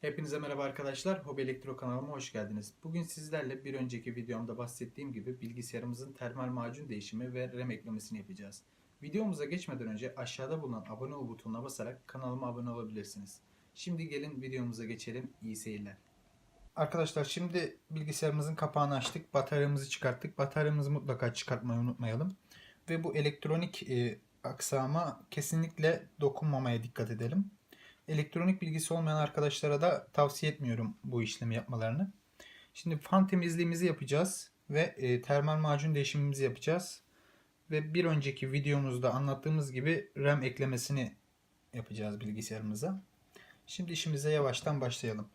Hepinize merhaba arkadaşlar. Hobi Elektro kanalıma hoş geldiniz. Bugün sizlerle bir önceki videomda bahsettiğim gibi bilgisayarımızın termal macun değişimi ve RAM eklemesini yapacağız. Videomuza geçmeden önce aşağıda bulunan abone ol butonuna basarak kanalıma abone olabilirsiniz. Şimdi gelin videomuza geçelim. İyi seyirler. Arkadaşlar şimdi bilgisayarımızın kapağını açtık. Bataryamızı çıkarttık. Bataryamızı mutlaka çıkartmayı unutmayalım. Ve bu elektronik e, aksama kesinlikle dokunmamaya dikkat edelim. Elektronik bilgisi olmayan arkadaşlara da tavsiye etmiyorum bu işlemi yapmalarını. Şimdi fan temizliğimizi yapacağız ve e, termal macun değişimimizi yapacağız. Ve bir önceki videomuzda anlattığımız gibi RAM eklemesini yapacağız bilgisayarımıza. Şimdi işimize yavaştan başlayalım.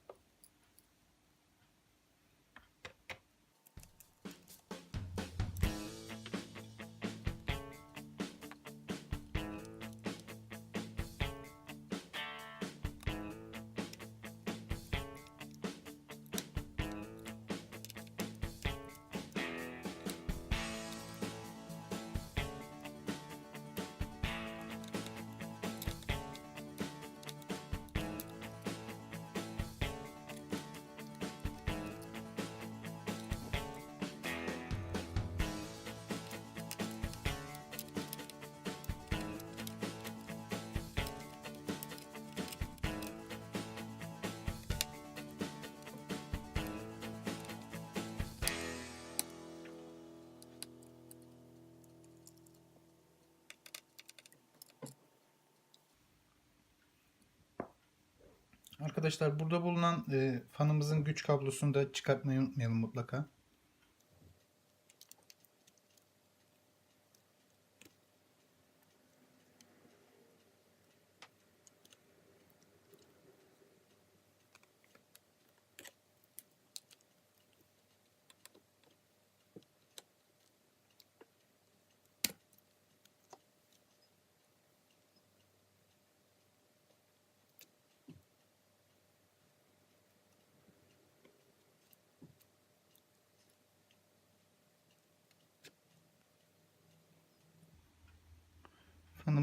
Arkadaşlar burada bulunan e, fanımızın güç kablosunu da çıkartmayı unutmayalım mutlaka.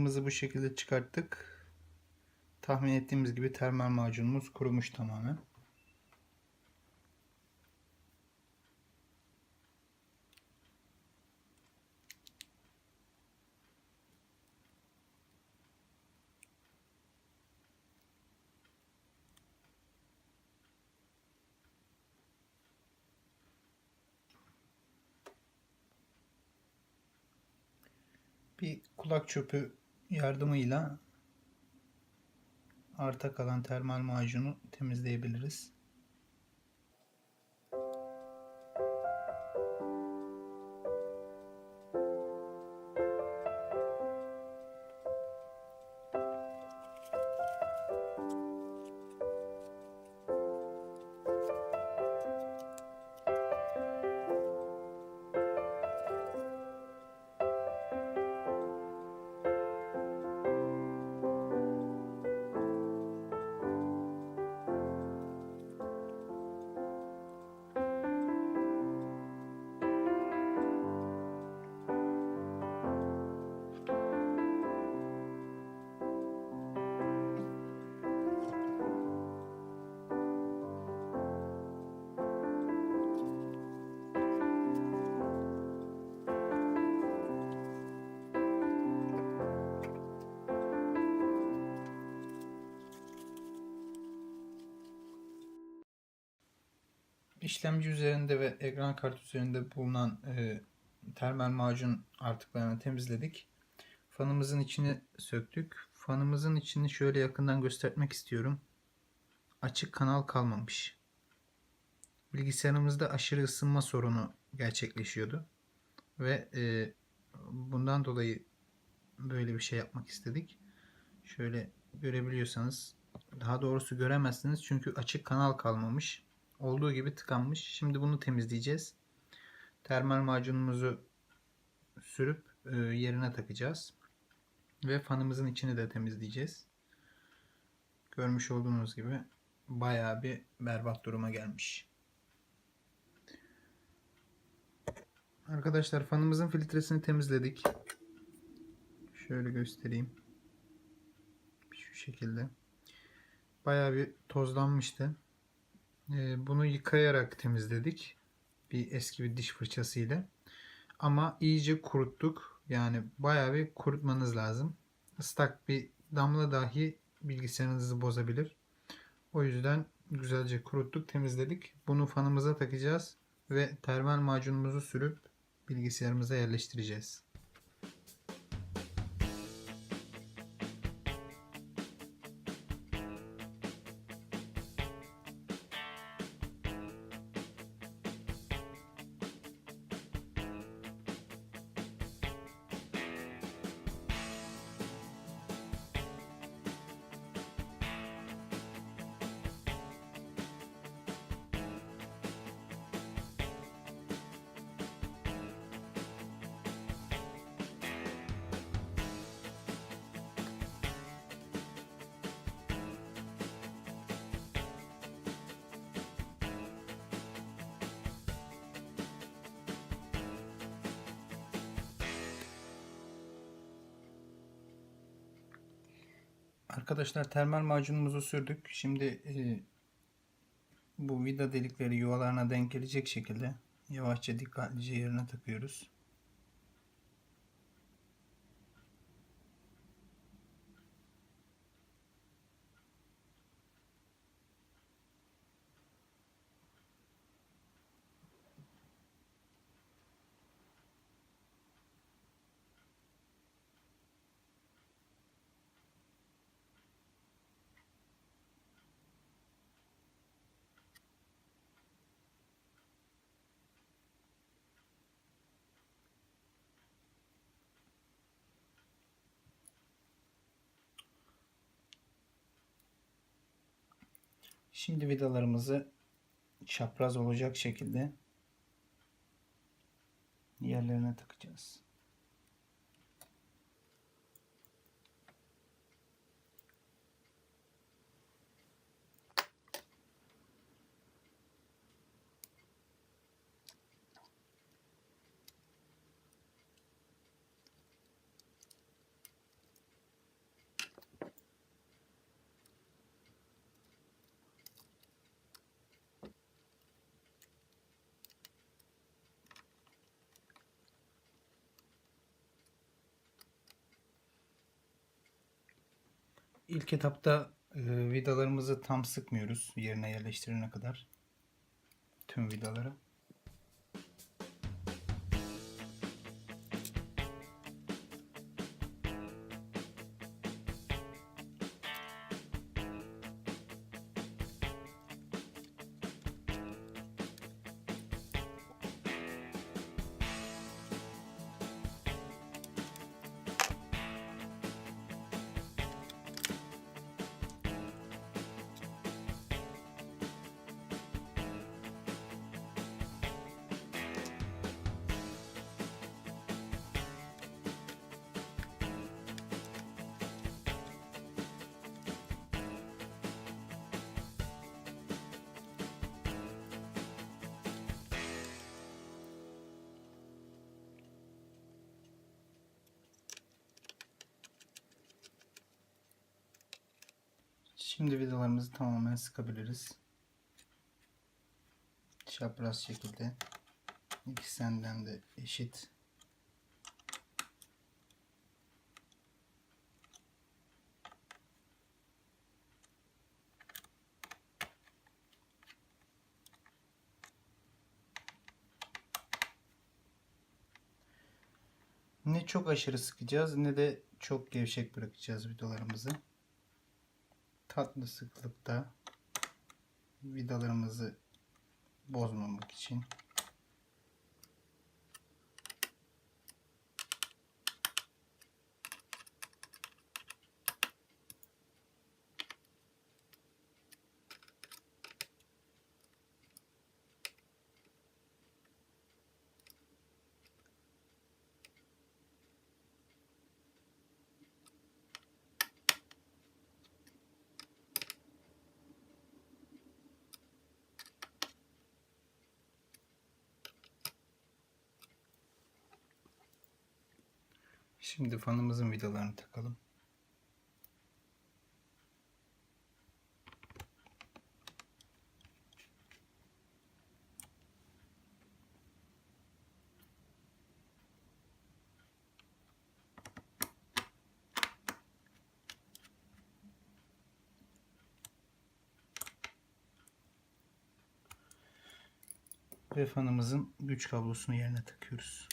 Fanımızı bu şekilde çıkarttık. Tahmin ettiğimiz gibi termal macunumuz kurumuş tamamen. bir kulak çöpü yardımıyla arta kalan termal macunu temizleyebiliriz. İşlemci üzerinde ve ekran kartı üzerinde bulunan e, termal macun artıklarını temizledik. Fanımızın içini söktük. Fanımızın içini şöyle yakından göstermek istiyorum. Açık kanal kalmamış. Bilgisayarımızda aşırı ısınma sorunu gerçekleşiyordu. Ve e, bundan dolayı böyle bir şey yapmak istedik. Şöyle görebiliyorsanız daha doğrusu göremezsiniz çünkü açık kanal kalmamış olduğu gibi tıkanmış. Şimdi bunu temizleyeceğiz. Termal macunumuzu sürüp e, yerine takacağız. Ve fanımızın içini de temizleyeceğiz. Görmüş olduğunuz gibi bayağı bir berbat duruma gelmiş. Arkadaşlar fanımızın filtresini temizledik. Şöyle göstereyim. Şu şekilde. Bayağı bir tozlanmıştı. Ee, bunu yıkayarak temizledik. Bir eski bir diş fırçası ile. Ama iyice kuruttuk. Yani bayağı bir kurutmanız lazım. Islak bir damla dahi bilgisayarınızı bozabilir. O yüzden güzelce kuruttuk, temizledik. Bunu fanımıza takacağız ve termal macunumuzu sürüp bilgisayarımıza yerleştireceğiz. Arkadaşlar termal macunumuzu sürdük. Şimdi e, bu vida delikleri yuvalarına denk gelecek şekilde yavaşça dikkatlice yerine takıyoruz. Şimdi vidalarımızı çapraz olacak şekilde yerlerine takacağız. İlk etapta e, vidalarımızı tam sıkmıyoruz yerine yerleştirene kadar. Tüm vidaları. Şimdi vidalarımızı tamamen sıkabiliriz. Çapraz şekilde. İkisinden de eşit. Ne çok aşırı sıkacağız ne de çok gevşek bırakacağız vidalarımızı tatlı sıklıkta vidalarımızı bozmamak için Şimdi fanımızın vidalarını takalım. Ve fanımızın güç kablosunu yerine takıyoruz.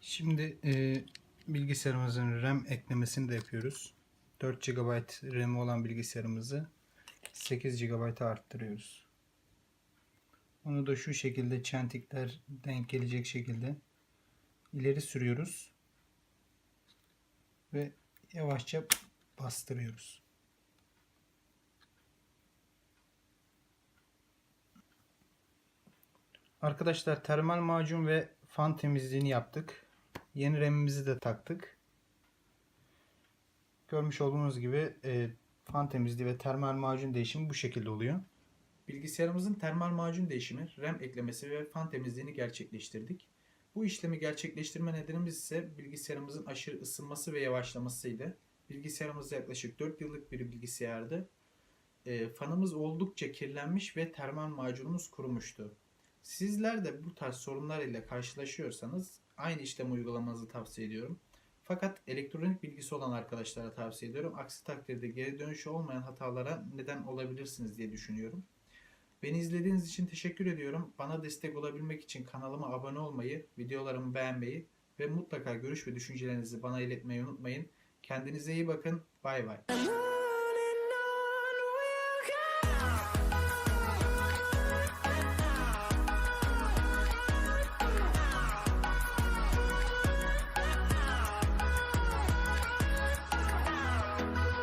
Şimdi e, bilgisayarımızın RAM eklemesini de yapıyoruz. 4 GB RAM olan bilgisayarımızı 8 GB'a arttırıyoruz. Onu da şu şekilde çentikler denk gelecek şekilde ileri sürüyoruz. Ve yavaşça bastırıyoruz. Arkadaşlar termal macun ve fan temizliğini yaptık. Yeni RAM'imizi de taktık. Görmüş olduğunuz gibi e, fan temizliği ve termal macun değişimi bu şekilde oluyor. Bilgisayarımızın termal macun değişimi, RAM eklemesi ve fan temizliğini gerçekleştirdik. Bu işlemi gerçekleştirme nedenimiz ise bilgisayarımızın aşırı ısınması ve yavaşlamasıydı. Bilgisayarımız yaklaşık 4 yıllık bir bilgisayardı. E, fanımız oldukça kirlenmiş ve termal macunumuz kurumuştu. Sizler de bu tarz sorunlar ile karşılaşıyorsanız aynı işlemi uygulamanızı tavsiye ediyorum. Fakat elektronik bilgisi olan arkadaşlara tavsiye ediyorum. Aksi takdirde geri dönüşü olmayan hatalara neden olabilirsiniz diye düşünüyorum. Beni izlediğiniz için teşekkür ediyorum. Bana destek olabilmek için kanalıma abone olmayı, videolarımı beğenmeyi ve mutlaka görüş ve düşüncelerinizi bana iletmeyi unutmayın. Kendinize iyi bakın. Bay bay.